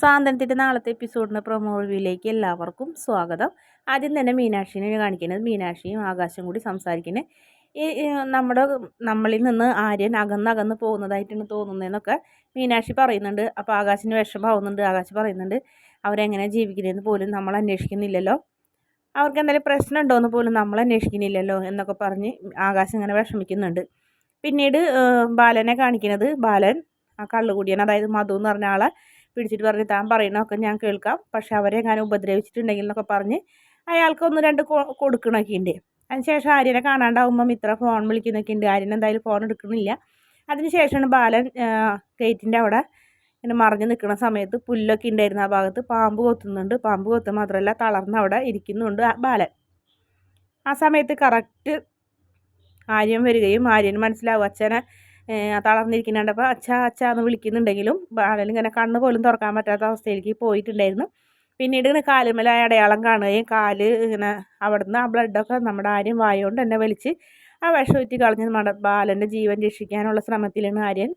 സാന്ത്വനത്തിന്റെ നാളത്തെ എപ്പിസോഡിന്റെ പ്രൊമോ റിവ്യൂയിലേക്ക് എല്ലാവർക്കും സ്വാഗതം. ആദ്യം തന്നെ മീനാക്ഷിനെ കാണിക്കുന്നത്. മീനാക്ഷിയും ആകാശം കൂടി സംസാരിക്കുന്നത് നമ്മുടെ നമ്മളിൽ നിന്ന് ആര്യൻ അകന്നകന്ന് പോകുന്നതായിട്ടാണ് തോന്നുന്നതെന്നൊക്കെ മീനാക്ഷി പറയുന്നുണ്ട്. അപ്പോൾ ആകാശിന് വിഷമാവുന്നുണ്ട് ആകാശ് പറയുന്നുണ്ട് അവരെങ്ങനെ ജീവിക്കുന്നതെന്ന് പോലും നമ്മൾ അന്വേഷിക്കുന്നില്ലല്ലോ. അവർക്ക് എന്തെങ്കിലും പ്രശ്നം ഉണ്ടോയെന്ന് പോലും നമ്മൾ അന്വേഷിക്കുന്നില്ലല്ലോ എന്നൊക്കെ പറഞ്ഞ് ആകാശം ഇങ്ങനെ വിഷമിക്കുന്നുണ്ട്. പിന്നീട് ബാലനെ കാണിക്കുന്നത്. ബാലൻ ആ കള്ളുകൂടിയാണ് അതായത് മധു എന്ന് പറഞ്ഞ ആളെ പിടിച്ചിട്ട് പറഞ്ഞ് താൻ പറയണമൊക്കെ ഞാൻ കേൾക്കാം. പക്ഷെ അവരെ ഞാൻ ഉപദ്രവിച്ചിട്ടുണ്ടെങ്കിൽ എന്നൊക്കെ പറഞ്ഞ് അയാൾക്ക് ഒന്ന് രണ്ട് കൊടുക്കണമൊക്കെ ഉണ്ട് അതിനുശേഷം ആര്യനെ കാണാണ്ടാവുമ്പം ഇത്ര ഫോൺ വിളിക്കുന്നൊക്കെ ഉണ്ട് ആര്യൻ എന്തായാലും ഫോൺ എടുക്കുന്നില്ല അതിനുശേഷമാണ് ബാലൻ ഗേറ്റിന്റെ അവിടെ ഇങ്ങനെ മറിഞ്ഞ് നിൽക്കുന്ന സമയത്ത് പുല്ലൊക്കെ ഉണ്ടായിരുന്ന ആ ഭാഗത്ത്. പാമ്പ് കൊത്തുന്നുണ്ട്. പാമ്പ് കൊത്ത് മാത്രമല്ല തളർന്ന് അവിടെ ഇരിക്കുന്നുണ്ട് ബാലൻ. ആ സമയത്ത് കറക്റ്റ് ആര്യൻ വരികയും ആര്യൻ മനസ്സിലാവും. അച്ഛനെ തളർന്നിരിക്കുന്നുണ്ടപ്പോൾ അച്ഛ അച്ഛ എന്ന് വിളിക്കുന്നുണ്ടെങ്കിലും ബാലൻ ഇങ്ങനെ കണ്ണ് പോലും തുറക്കാൻ പറ്റാത്ത അവസ്ഥയിലേക്ക് പോയിട്ടുണ്ടായിരുന്നു. പിന്നീട് ഇങ്ങനെ കാലുമല അടയാളം കാണുകയും കാൽ ഇങ്ങനെ അവിടുന്ന് ആ ബ്ലഡൊക്കെ നമ്മുടെ ആര്യം വായുകൊണ്ട് എന്നെ വലിച്ച് ആ വിഷം ഊറ്റി കളഞ്ഞ് നമ്മുടെ ബാലന്റെ ജീവൻ രക്ഷിക്കാനുള്ള ശ്രമത്തിലാണ് ആര്യൻ.